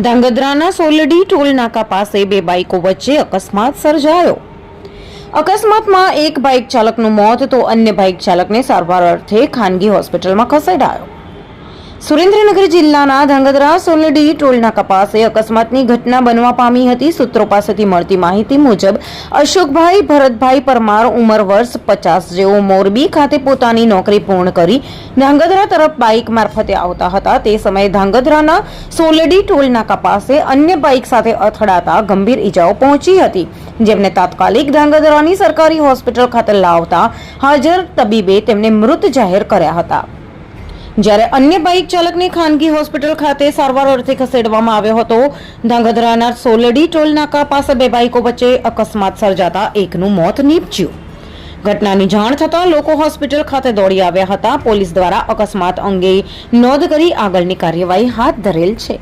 ધાંગધ્રાના Soldi toll નાકા પાસે બે બાઇકો વચ્ચે અકસ્માત સર્જાયો. અકસ્માતમાં એક બાઇક ચાલકનું મોત, તો અન્ય બાઇક ચાલકને સારવાર અર્થે ખાનગી હોસ્પિટલમાં ખસેડાયો. સુરેન્દ્રનગર જિલ્લાના ધાંગધ્રા સોલડી ટોલનાકા પાસે અકસ્માતની ઘટના બનવા પામી હતી. સૂત્રો પાસેથી મળતી માહિતી મુજબ, અશોકભાઈ ભરતભાઈ પરમાર ઉંમર વર્ષ પચાસ જેઓ મોરબી ખાતે પોતાની નોકરી પૂર્ણ કરી ધાંગધ્રા તરફ બાઇક મારફતે આવતા હતા. તે સમયે ધાંગધ્રાના સોલડી ટોલનાકા પાસે અન્ય બાઇક સાથે અથડાતા ગંભીર ઈજાઓ પહોંચી હતી, જેમને તાત્કાલિક ધાંગધ્રાની સરકારી હોસ્પિટલ ખાતે લાવતા હાજર તબીબે તેમને મૃત જાહેર કર્યા હતા. જ્યારે અન્ય બાઇક ચાલકને ખાનગી હોસ્પિટલ ખાતે સારવાર અર્થે ખસેડવામાં આવ્યો હતો, ધાંગધ્રાના સોલડી ટોલ નાકા પાસે બે બાઇકો વચ્ચે અકસ્માત સર્જાતા એકનું મોત નીપજ્યું. ઘટનાની જાણ થતાં લોકો હોસ્પિટલ ખાતે દોડી આવ્યા હતા. પોલીસ દ્વારા અકસ્માત અંગે નોંધ કરી આગળની કાર્યવાહી હાથ ધરેલ છે.